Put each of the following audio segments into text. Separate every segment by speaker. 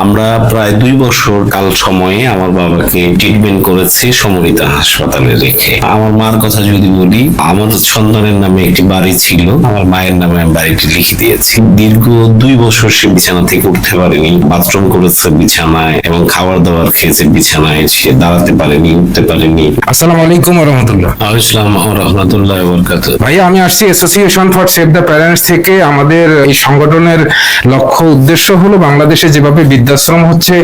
Speaker 1: আমরা প্রায় দুই বছর কাল সময়ে আমার বাবাকে ট্রিটমেন্ট করেছি সমরিতা হাসপাতালে রেখে। আমার মার কথা যদি বলি আমার সন্তানের নামে একটি বাড়ি ছিল আমার মায়ের নামে আমি বাড়িটি লিখে দিয়েছি। দীর্ঘ দুই বছর সে বিছানা থেকে উঠতে পারেনি বাথরুম করেছে বিছানায় এবং খাবার দাবার খেয়েছে বিছানায় সে দাঁড়াতে পারেনি উঠতে পারেনি।
Speaker 2: আসসালামু আলাইকুম রহমতুল্লাহ।
Speaker 1: ইসলাম রহমতুল্লাহ বরকাত
Speaker 2: ভাইয়া আমি আসছি association for save the parents থেকে। আমাদের এই সংগঠনের লক্ষ্য উদ্দেশ্য হলো বাংলাদেশে যেভাবে বৃদ্ধাশ্রম হচ্ছে,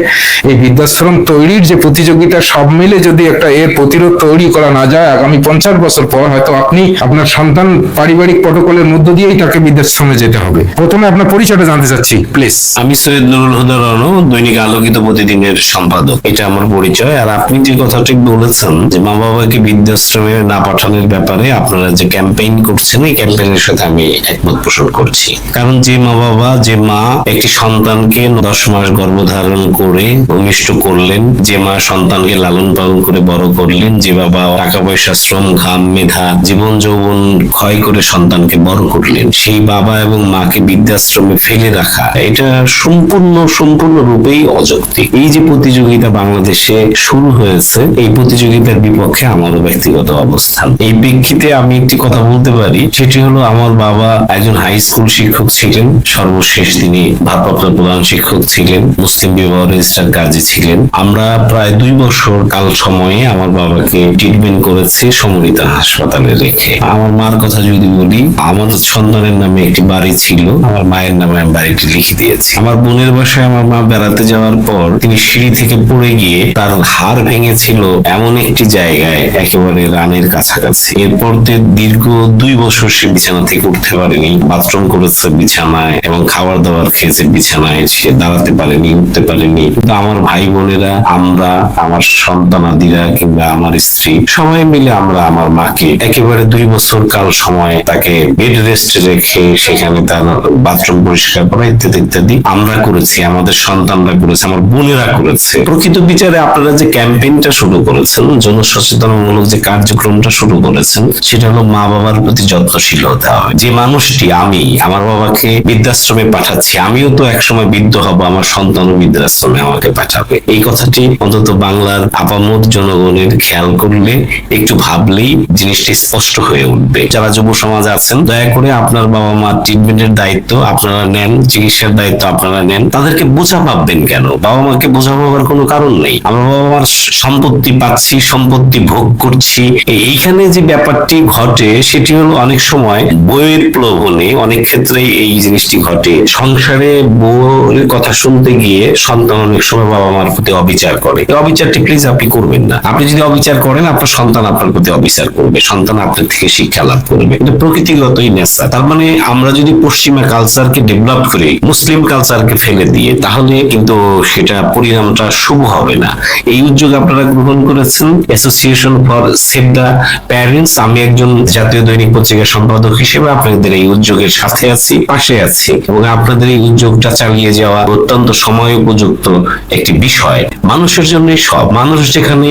Speaker 2: এই বৃদ্ধাশ্রম তৈরির যে প্রতিযোগিতা, সব মিলে যদি একটা এর প্রতিরোধ তৈরি করা না যায়, আগামী পঞ্চাশ বছর পর হয়তো আপনি আপনার সন্তান পারিবারিক প্রটোকলের মধ্য দিয়েই তাকে বৃদ্ধাশ্রমে যেতে হবে। প্রথমে আপনার পরিচয়টা জানতে চাচ্ছি প্লিজ
Speaker 1: আমি সৈয়দ নুরুল হুদা রনু, দৈনিক আলোকিত প্রতিদিনের সম্পাদক। এটা আমার পরিচয়। আর আপনি যে কথাটি বলেছেন, যে মা বাবাকে বৃদ্ধাশ্রমে না পাঠানোর ব্যাপারে আপনারা যে ক্যাম্পেইন করছেন, এই ক্যাম্পেইনের সাথে আমি একমত পোষণ করছি। কারণ যে মা বাবা যে মা, একটি সন্তানকে দশ মাস গর্ভধারণ করে ভূমিষ্ঠ করলেন, যে মা সন্তানকে লালন পালন করে বড় করলেন, যে বাবা টাকা পয়সা শ্রম, ঘাম, মেধা, জীবন যৌবন ক্ষয় করে সন্তানকে বড় করলেন, সেই বাবা এবং মাকে বৃদ্ধাশ্রমে ফেলে রাখা, এটা সম্পূর্ণ সম্পূর্ণ রূপেই অযৌক্তিক। এই যে প্রতিযোগিতা বাংলাদেশে শুরু হয়েছে, এই প্রতিযোগিতার বিপক্ষে আমারও ব্যক্তিগত অবস্থান। এই প্রেক্ষিতে আমি একটি কথা বলতে পারি, সেটি হলো আমার বাবা একজন হাই স্কুল শিক্ষক ছিলেন, সর্বশেষ তিনি ভারপ্রাপ্ত প্রধান শিক্ষক ছিলেন। মুসলিম বিবাহ রেজিস্ট্রার কাজী ছিলেন। আমরা প্রায় দুই বছর কাল সময়ে আমার বাবাকে ট্রিটমেন্ট করেছি সমরিতা হাসপাতালে রেখে। আমার মার কথা যদি বলি, আমার সন্তানের নামে একটি বাড়ি ছিল, আমার মায়ের নামে আমি বাড়িটি লিখে দিয়েছি। আমার বোনের বাসায় আমার মা বেড়াতে যাওয়ার পর তিনি সিঁড়ি থেকে পড়ে গিয়ে তার হাড় ভেঙেছিল এমন একটি জায়গায়, একেবারে রানের কাছাকাছি। এরপর দীর্ঘ দুই বছর সে বিছানা থেকে উঠতে পারেনি, বাথরুম করেছে বিছানায় এবং খাবার দাবার খেয়েছে বিছানায়, সে দাঁড়াতে পারেনি। উঠতে পারেনি। কিন্তু আমার ভাই বোনেরা আমরা, আমার সন্তানাদিরা কিংবা আমার স্ত্রী, সবাই মিলে আমরা আমার মাকে একেবারে দুই বছর কাল সময় তাকে বেড রেস্ট রেখে সেখানে তার বাথরুম পরিষ্কার করা ইত্যাদি ইত্যাদি আমরা করেছি, আমাদের সন্তানরা করেছে, আমার বোনেরা করেছে। প্রকৃত বিচারে আপনারা যে ক্যাম্পেইনটা শুরু করেছেন জনসচেতনমূলক যে কার্যক্রমটা শুরু করেছেন, সেটা হলো মা বাবার প্রতি যত্নশীল হতে হবে যে মানুষটি, আমি, আমার বাবাকে বৃদ্ধাশ্রমে পাঠাচ্ছি, আমিও তো একসময় বৃদ্ধ হব, আমার সন্তানও বৃদ্ধাশ্রমে আমাকে পাঠাবে। এই কথাটি অন্তত বাংলার আপামত জনগণের খেয়াল করলে, একটু ভাবলেই জিনিসটি স্পষ্ট হয়ে উঠবে। যারা যুব সমাজ আছেন, দয়া করে আপনার বাবা মা ট্রিটমেন্টের দায়িত্ব আপনারা নেন, চিকিৎসার দায়িত্ব আপনারা নেন। তাদেরকে বোঝা পাবেন কেন? বাবা মাকে বোঝা পাবার কোনো কারণ নেই। আমার বাবা মার সম্পত্তি পাচ্ছি, সম্পত্তি ভোগ করছি। এইখানে যে ব্যাপারটি ঘটে, সেটি হলো অনেক সময় বইয়ের প্রলোভনে অনেক ক্ষেত্রে এই জিনিসটি ঘটে। সংসারে বউয়ের কথা শুনতে গিয়ে সন্তান অনেক সময় বাবা মার প্রতি অবিচার করে। এই অবিচারটি প্লিজ আপনি করবেন না। আপনি যদি অবিচার করেন, আপনার সন্তান আপনার প্রতি অবিচার করবে। সন্তান আপনার থেকে শিক্ষা লাভ করবে। এটা প্রকৃতিগতই নেশা। তার মানে আমরা যদি পশ্চিমা কালচারকে ডেভেলপ করি, মুসলিম কালচারকে ফেলে দিয়ে, তাহলে কিন্তু সেটা পরিণামটা শুভ হবে না। এই উদ্যোগ আপনারা গ্রহণ করেছেন। Association for save the parents আমি একজন জাতীয় দৈনিক পত্রিকার সম্পাদক হিসেবে আপনাদের এই উদ্যোগের সাথে আছি, পাশে আছি। এবং আপনাদের এই উদ্যোগটা চালিয়ে যাওয়া অত্যন্ত সময় উপযুক্ত একটি বিষয়। মানুষের জন্যই সব। মানুষ যেখানে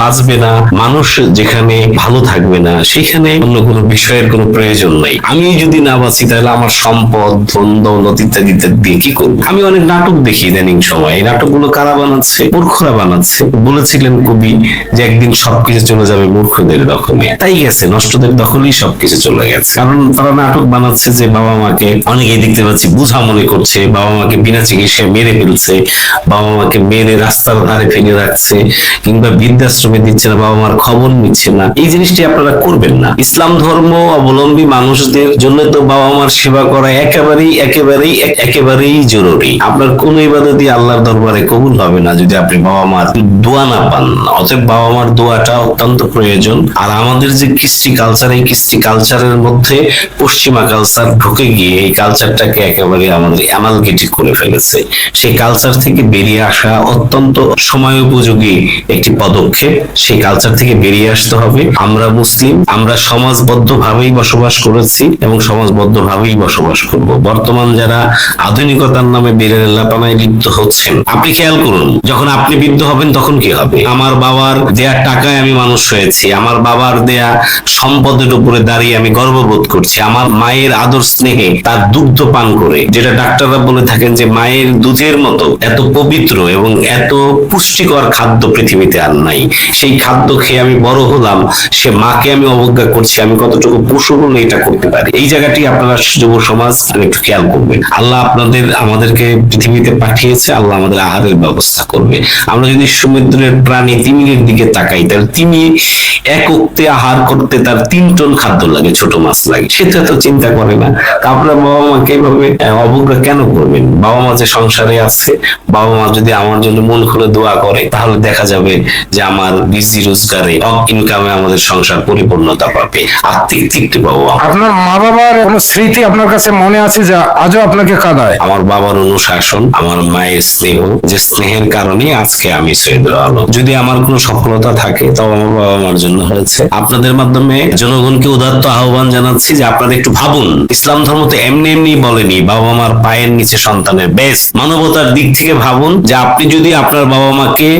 Speaker 1: বাঁচবে না, মানুষ যেখানে ভালো থাকবে না, সেখানে অন্য কোনো বিষয়ের কোনো প্রয়োজন নেই। আমি যদি না বাঁচি, তাহলে আমার সম্পদ, ধন, দৌলত ইত্যাদি ইত্যাদি কি করব? আমি অনেক নাটক দেখি ইদানিং সময়। এই নাটকগুলো কারা বানাচ্ছে? মূর্খরা বানাচ্ছে। বলেছিলেন কবি যে একদিন সবকিছু চলে যাবে মূর্খদের দখলে। তাই গেছে, নষ্টদের দখলেই সবকিছু চলে গেছে। কারণ তারা নাটক বানাচ্ছে যে বাবা মাকে অনেকেই দেখতে পাচ্ছি বুঝা মনে করছে, বাবা মাকে বিনা চিকিৎসায় মেরে ফেলছে, বাবা মাকে মেরে রাস্তার ধারে ফেলে রাখছে, কিংবা বৃদ্ধাশ্রমে দিচ্ছে না, বাবা মার খবর নিচ্ছে না। এই জিনিসটি আপনারা করবেন না। ইসলাম ধর্ম অবলম্বী মানুষদের জন্য তো বাবা মার সেবা করা একেবারেই একেবারেই একেবারেই জরুরি। আপনার কোন ইবাদতই আল্লাহর দরবারে কবুল হবে না যদি আপনি বাবা মার দোয়া না পান অতএব বাবা মার দোয়াটা অত্যন্ত প্রয়োজন। আর আমাদের যে কৃষ্টি কালচার এই কৃষ্টি কালচারের মধ্যে পশ্চিমা কালচার ঢুকে গিয়ে এই কালচারটাকে একেবারে আমাদের অ্যামালগেটিক করে ফেলেছে। সেই কালচার থেকে বেরিয়ে আসা অত্যন্ত সময় উপযোগী একটি পদক্ষেপ। সেই কালচার থেকে বেরিয়ে আসতে হবে। আমরা মুসলিম, আমরা সমাজবদ্ধ ভাবেই বসবাস করেছি এবং সমাজবদ্ধ ভাবেই বসবাস করব। বর্তমান যারা আধুনিকতার নামে বেড়ে লাপানায় লিপ্ত হচ্ছেন, আপনি খেয়াল করুন, যখন আপনি বৃদ্ধ হবেন তখন কি হবে? আমার বাবার দেয়া টাকায় আমি মানুষ হয়েছি, আমার বাবার দেয়া সম্পদের উপরে দাঁড়িয়ে আমি গর্ববোধ করছি, আমার মায়ের আদর স্নেহে তার দুগ্ধ পান করে, যেটা ডাক্তাররা বলে থাকেন যে মায়ের দুধের মায়ের মতো এত পবিত্র এবং এত পুষ্টিকর খাদ্য পৃথিবীতে আর নাই। সেই খাদ্য খেয়ে আমি বড় হলাম সে মাকে আমি অবজ্ঞা করছি আমি কতটুকু পশু হলে এটা করতে পারি? এই জায়গাটি আপনারা যুব সমাজ একটু খেয়াল করবেন। আল্লাহ আপনাদের আমাদেরকে পৃথিবীতে পাঠিয়েছে আল্লাহ আমাদের আহারের ব্যবস্থা করবে। আমরা যদি সমুদ্রের প্রাণী তিমিরের দিকে তাকাই তাহলে তিমি এক উক্তে আহার করতে তার তিন টন খাদ্য লাগে ছোট মাছ লাগে। সেটা তো চিন্তা করে না। আপনার বাবা মাকে এইভাবে আহ, অবজ্ঞা কেন করবেন? বাবা মা যে সংসারে আছে বাবা মা যদি আমার জন্য মন খুলে দোয়া করে তাহলে দেখা যাবে যে আমার বিজি রোজগারে ইনকামে আমাদের সংসার পরিপূর্ণতা পাবে। আর্থিক তৃপ্তি পাবো
Speaker 2: আপনার মা বাবার কোনো স্মৃতি আপনার কাছে মনে আছে যা আজও আপনাকে কাঁদায়?
Speaker 1: আমার বাবার অনুশাসন আমার মায়ের স্নেহ যে স্নেহের কারণে আজকে আমি সৈয়দ আলম। যদি আমার কোনো সফলতা থাকে তাও আমার বাবা মার জন্য হয়েছে। আপনাদের মাধ্যমে জনগণকে উদাত্ত আহ্বান জানাচ্ছি যে আপনারা একটু ভাবুন। ইসলাম ধর্ম তো এমনি এমনি বলেনি বাবা মার পায়ের নিচে সন্তানের বেশ মানবতার দিক থেকে ভাবুন যে আপনি যদি আপনার বাবা মাকে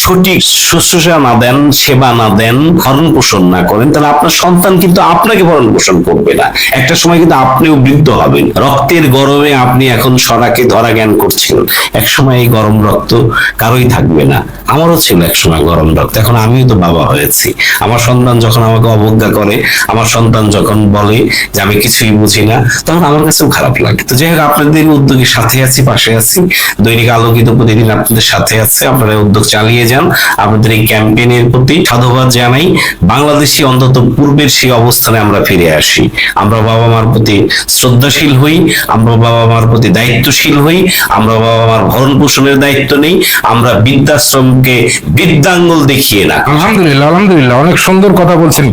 Speaker 1: সঠিক শুশ্রূষা না দেন, সেবা না দেন, ভরণ পোষণ না করেন, তাহলে আপনার সন্তান কিন্তু আপনাকে ভরণ পোষণ করবে না। একটা সময় কিন্তু আপনিও বৃদ্ধ হবেন। রক্তের গরমে আপনি এখন সরাকে ধরা জ্ঞান করছেন। এক সময় এই গরম রক্ত কারোই থাকবে না। আমারও ছিল এক সময় গরম রক্ত, এখন আমিও তো বাবা হয়েছি। আমার সন্তান যখন আমাকে অবজ্ঞা করে, আমার সন্তান যখন বলে যে আমি কিছুই বুঝি না, তখন আমার কাছেও খারাপ লাগে। তো যাই হোক, আপনাদের উদ্যোগের সাথে আছি, পাশে আছি। দৈনিক আলোকিত প্রতিদিন আপনাদের সাথে আছে। আপনারা উদ্যোগ চালিয়ে যান। আপনাদের এই ক্যাম্পেইনের প্রতি সাধুবাদ জানাই। বাংলাদেশি অন্তত পূর্বের সেই অবস্থানে আমরা ফিরে আসি। আমরা বাবা মার প্রতি শ্রদ্ধাশীল হই। আমরা বাবা মার প্রতি দায়িত্বশীল হই। আমরা বাবা মার ভরণ পোষণের দায়িত্ব নেই। আমরা বৃদ্ধাশ্রমকে বৃদ্ধাঙ্গল দেখিয়ে না।
Speaker 2: আলহামদুলিল্লাহ আলহামদুলিল্লাহ। অনেক সুন্দর কথা বলছেন।